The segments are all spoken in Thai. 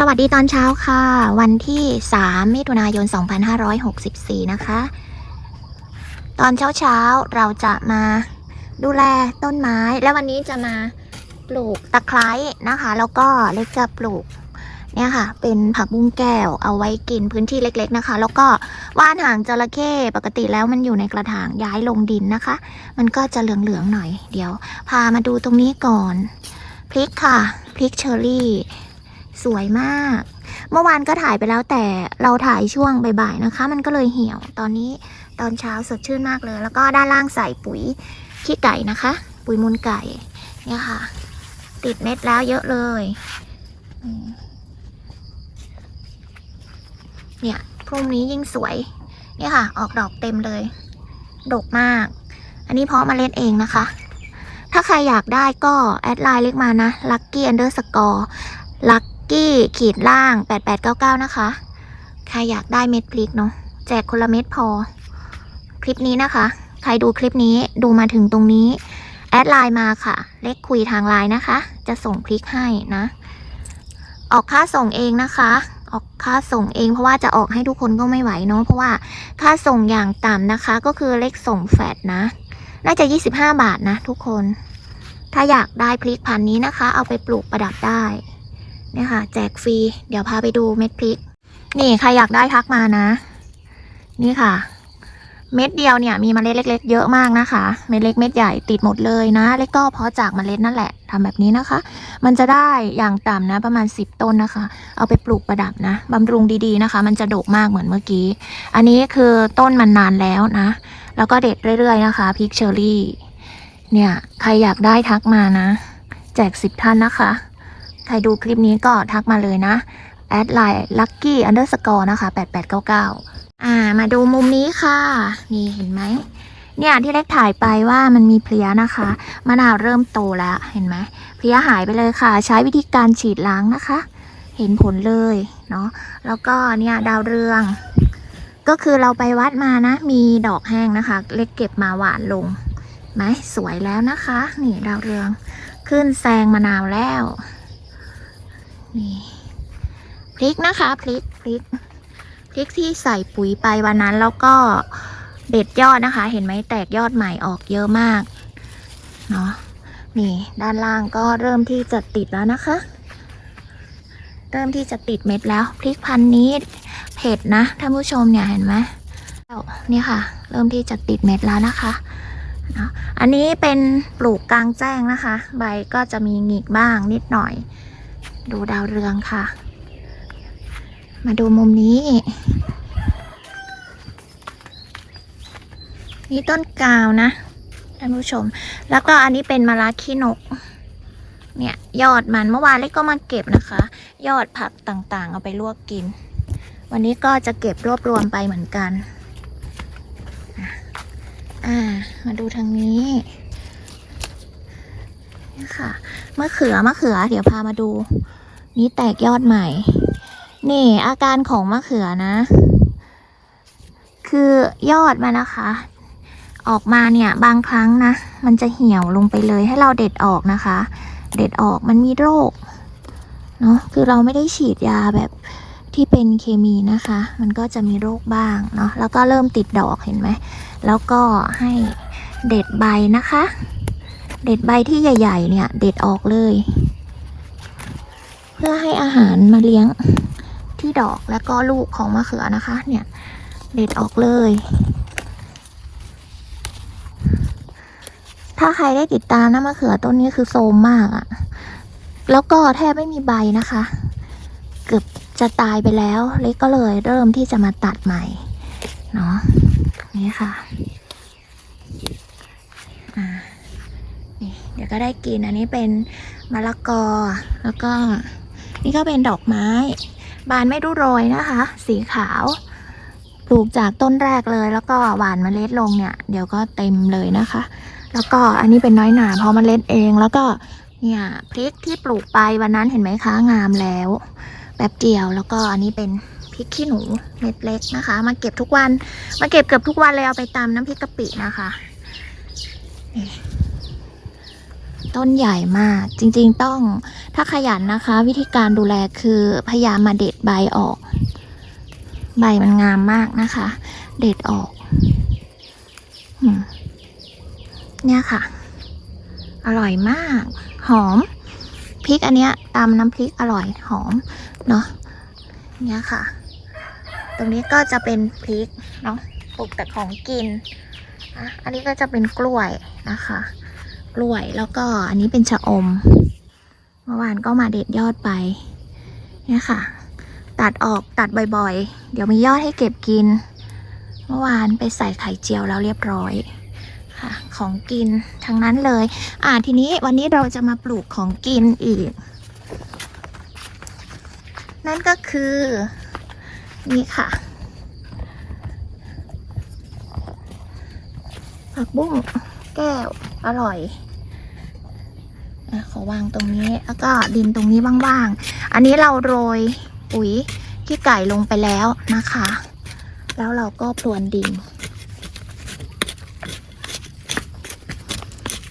สวัสดีตอนเช้าค่ะ วันที่ 3 มิถุนายน 2564 นะคะ ตอนเช้าเช้าเราจะมาดูแลต้นไม้ และวันนี้จะมาปลูกตะไคร้นะคะ แล้วก็เล็กจะปลูกเนี่ยค่ะ เป็นผักบุ้งแก้วเอาไว้กินพื้นที่เล็ก ๆนะคะ แล้วก็ว่านหางจระเข้ปกติแล้วมันอยู่ในกระถางย้ายลงดินนะคะ มันก็จะเหลืองๆหน่อย เดี๋ยว พามาดูตรงนี้ก่อนพริกค่ะพริกเชอรี่ สวยมาก เมื่อวานก็ถ่ายไปแล้วแต่เราถ่ายช่วงบ่ายๆนะคะ มันก็เลยเหี่ยวตอนนี้ตอนเช้าสดชื่นมากเลย แล้วก็ด้านล่างใส่ปุ๋ยขี้ไก่นะคะ ปุ๋ยมูลไก่เนี่ยค่ะ ติดเม็ดแล้วเยอะเลยเนี่ยพรุ่งนี้ยิ่งสวยเนี่ยค่ะ ออกดอกเต็มเลย ดกมาก อันนี้เพาะเมล็ดเองนะคะ ถ้าใครอยากได้ก็ แอดไลน์เล็กมานะ lucky underscore ลัก กี้ขีดล่าง 8899 นะคะ ใครอยากได้เม็ดพริกเนาะแจกคนละเม็ดพอ คลิปนี้นะคะ ใครดูคลิปนี้ดูมาถึงตรงนี้ แอดไลน์มาค่ะ เลขคุยทางไลน์นะคะ จะส่งพริกให้นะ ออกค่าส่งเองนะคะ ออกค่าส่งเองเพราะว่าจะออกให้ทุกคนก็ไม่ไหวเนาะเพราะว่าค่าส่งอย่างต่ำนะคะ ก็คือเลขส่งแฟดนะ น่าจะ 25 บาทนะ ทุกคน ถ้าอยากได้พริกพันนี้นะคะ เอาไปปลูกประดับได้ เนี่ยค่ะ แจกฟรี เดี๋ยวพาไปดูเม็ดพริก นี่ใครอยากได้ทักมานะ นี่ค่ะ เม็ดเดียวเนี่ย มีเมล็ดเล็ก ๆ เยอะมากนะคะ เม็ดเล็กเม็ดใหญ่ติดหมดเลยนะแล้วก็เพราะจากเมล็ดนั่นแหละทำแบบนี้นะคะ มันจะได้อย่างต่ำนะ ประมาณ 10 ต้นนะคะ เอาไปปลูกประดับนะบำรุงดีๆนะคะ มันจะดกมากเหมือนเมื่อกี้ อันนี้คือต้นมันนานแล้วนะ แล้วก็เด็ดเรื่อย ๆ นะคะพริกเชอรี่ เนี่ย ใครอยากได้ทักมานะ แจกสิบท่านนะคะ ใครดูคลิปนี้ก็ทักมาเลยนะแอดไลน์ lucky underscore นะคะ8899 อ่า มาดูมุมนี้ค่ะ นี่เห็นไหม เนี่ยที่เล็กถ่ายไปว่ามันมีเพลี้ยนะคะมะนาวเริ่มโตแล้วเห็นไหมเพลี้ยหายไปเลยค่ะ ใช้วิธีการฉีดล้างนะคะ เห็นผลเลยเนาะแล้วก็เนี่ยดาวเรือง ก็คือเราไปวัดมานะ มีดอกแห้งนะคะ เล็กเก็บมาหวานลงไหมสวยแล้วนะคะ นี่ดาวเรือง ขึ้นแซงมะนาวแล้ว นี่พริกนะคะพริกพริกพริกที่ใส่ปุ๋ยไปวันนั้นแล้วก็เด็ดยอดนะคะ เห็นไหมแตกยอดใหม่ออกเยอะมากเนาะนี่ด้านล่างก็เริ่มที่จะติดแล้วนะคะ เริ่มที่จะติดเม็ดแล้ว พริกพันธุ์นี้เผ็ดนะท่านผู้ชมเนี่ยเห็นไหมนี่ค่ะ เริ่มที่จะติดเม็ดแล้วนะคะเนาะอันนี้เป็นปลูกกลางแจ้งนะคะ ใบก็จะมีหงิกบ้างนิดหน่อย ดูดาวเรืองค่ะ มาดูมุมนี้ นี่ต้นกาวนะท่านผู้ชม แล้วก็อันนี้เป็นมะระขี้นก เนี่ยยอดมันเมื่อวานเล็กก็มาเก็บนะคะ ยอดผักต่างๆ เอาไปลวกกิน วันนี้ก็จะเก็บรวบรวมไปเหมือนกัน อ่า มาดูทางนี้นี่ค่ะมะเขือมะเขือ เดี๋ยวพามาดู นี่แตกยอดใหม่ นี่อาการของมะเขือนะ คือยอดมันนะคะ ออกมาเนี่ยบางครั้งนะ มันจะเหี่ยวลงไปเลยให้เราเด็ดออกนะคะ เด็ดออกมันมีโรคเนาะคือเราไม่ได้ฉีดยาแบบที่เป็นเคมีนะคะ มันก็จะมีโรคบ้างเนาะแล้วก็เริ่มติดดอกเห็นไหม แล้วก็ให้เด็ดใบนะคะ เด็ดใบที่ใหญ่ ๆ เนี่ย เด็ดออกเลย เพื่อให้อาหารมาเลี้ยงที่ดอกแล้วก็ลูกของมะเขือนะคะ เนี่ย เด็ดออกเลย ถ้าใครได้ติดตามนะมะเขือต้นนี้คือโซมมากอะแล้วก็แทบไม่มีใบนะคะ เกือบจะตายไปแล้ว เล็กก็เลยเริ่มที่จะมาตัดใหม่เนาะนี่ค่ะอ่านี่เดี๋ยวก็ได้กินอันนี้เป็นมะละกอแล้วก็ นี่ก็เป็นดอกไม้ บานไม่รู้โรยนะคะ สีขาว ปลูกจากต้นแรกเลย แล้วก็หว่านเมล็ดลงเนี่ย เดี๋ยวก็เต็มเลยนะคะ แล้วก็อันนี้เป็นน้อยหนาเพราะเมล็ดเองแล้วก็เนี่ยพริกที่ปลูกไปวันนั้นเห็นไหมคะงามแล้วแบบเดียวแล้วก็อันนี้เป็นพริกขี้หนูเม็ดเล็กนะคะ มาเก็บทุกวัน มาเก็บเกือบทุกวันเลยเอาไปตำน้ำพริกกะปินะคะ ต้นใหญ่มาก จริงๆต้องถ้าขยันนะคะ วิธีการดูแลคือพยายามมาเด็ดใบออก ใบมันงามมากนะคะ เด็ดออกเนี่ยค่ะ อร่อยมาก หอมพริกอันเนี้ยตำน้ำพริกอร่อยหอมเนาะเนี่ยค่ะ ตรงนี้ก็จะเป็นพริกเนาะปลูกแต่ของกินอะอันนี้ก็จะเป็นกล้วยนะคะ กล้วย แล้วก็อันนี้เป็นชะอม เมื่อวานก็มาเด็ดยอดไปเนี่ยค่ะ ตัดออกตัดบ่อยๆ เดี๋ยวมียอดให้เก็บกิน เมื่อวานไปใส่ไข่เจียวแล้วเรียบร้อยค่ะ ของกินทั้งนั้นเลย อ่าทีนี้วันนี้เราจะมาปลูกของกินอีก นั่นก็คือนี่ค่ะผักบุ้งแก้วอร่อย ขอวางตรงนี้แล้วก็ดินตรงนี้ว่างๆ อันนี้เราโรยปุ๋ยขี้ไก่ลงไปแล้วนะคะ แล้วเราก็พรวนดิน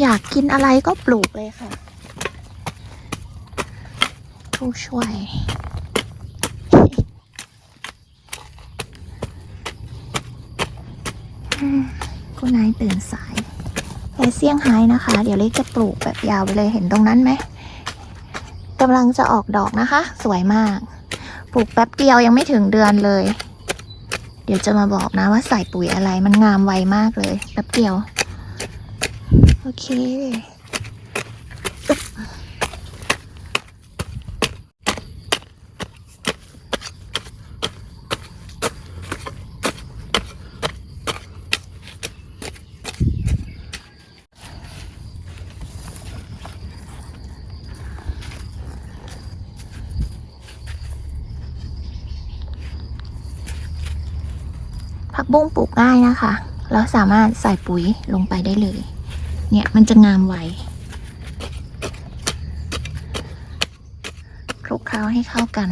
อยากกินอะไรก็ปลูกเลยค่ะ ผู้ช่วยคุณนายตื่นสาย แอเซี่ยงไฮ้นะคะ เดี๋ยวเล็กจะปลูกแบบยาวไปเลยเห็นตรงนั้นไหมกำลังจะออกดอกนะคะ สวยมาก ปลูกแป๊บเดียวยังไม่ถึงเดือนเลย เดี๋ยวจะมาบอกนะว่าใส่ปุ๋ยอะไรมันงามไวมากเลยแป๊บเดียว โอเค บุ้งปลูกง่ายนะคะแล้วสามารถใส่ปุ๋ยลงไปได้เลย เนี่ยมันจะงามไวคลุกเคล้าให้เข้ากัน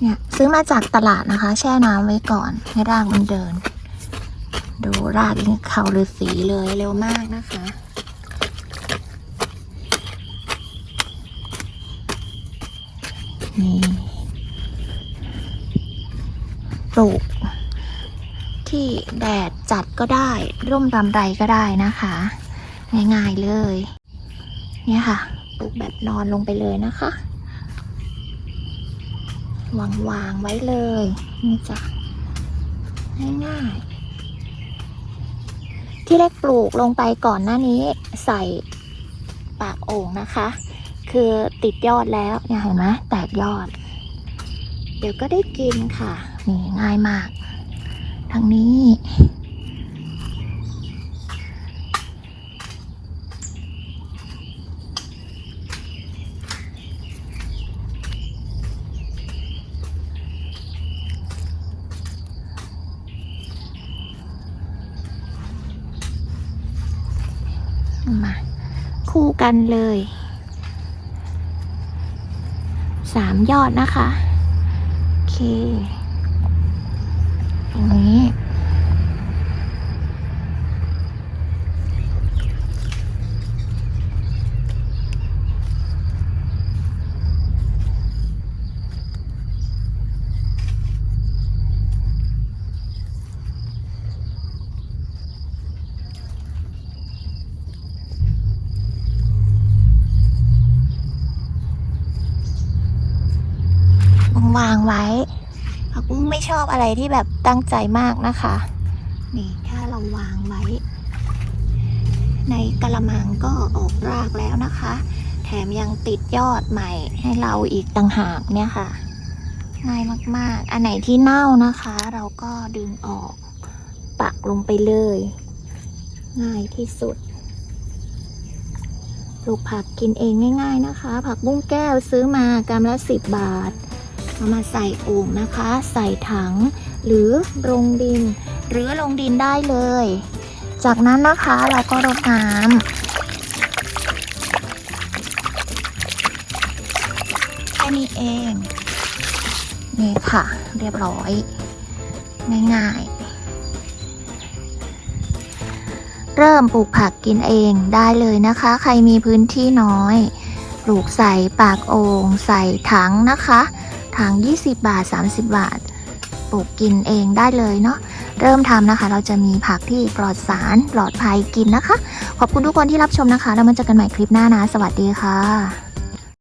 เนี่ยซื้อมาจากตลาดนะคะ แช่น้ำไว้ก่อนให้รากมันเดิน ดูรากยังเขาฤาษีเลยเร็วมากนะคะ นี่ปลูก ที่แดดจัดก็ได้ ร่มรำไรก็ได้นะคะ ง่ายๆเลย เนี่ยค่ะปลูกแบบนอนลงไปเลยนะคะวางวางๆไว้เลยนี่จ้ะง่ายๆที่เล็กปลูกลงไปก่อนหน้านี้ใส่ปากโอ่งนะคะ คือติดยอดแล้วเนี่ยเห็นไหมแตกยอด เดี๋ยวก็ได้กินค่ะ นี่ง่ายมาก ทางนี้ มา คู่กันเลย สามยอดนะคะ โอเคตรงนี้ วางไว้ผักบุ้งไม่ชอบอะไรที่แบบตั้งใจมากนะคะ นี่ถ้าเราวางไว้ ในกระมังก็ออกรากแล้วนะคะ แถมยังติดยอดใหม่ให้เราอีกต่างหากเนี่ยค่ะ ง่ายมากๆ อันไหนที่เน่านะคะ เราก็ดึงออกปักลงไปเลย ง่ายที่สุดปลูกผักกินเองง่าย ๆ นะคะ ผักบุ้งแก้วซื้อมากรัมละสิบบาท เอามาใส่โอ่งนะคะ ใส่ถัง หรือลงดิน หรือลงดินได้เลย จากนั้นนะคะเราก็รดน้ำแค่นี้เอง นี่ค่ะ เรียบร้อย ง่ายๆเริ่มปลูกผักกินเองได้เลยนะคะ ใครมีพื้นที่น้อย ปลูกใส่ปากโอ่งใส่ถังนะคะ ถัง 20 บาท 30 บาท ปลูกกินเองได้เลยเนาะ เริ่มทำนะคะ เราจะมีผักที่ปลอดสาร ปลอดภัยกินนะคะ ขอบคุณทุกคนที่รับชมนะคะ แล้วมาเจอกันใหม่คลิปหน้านะ สวัสดีค่ะ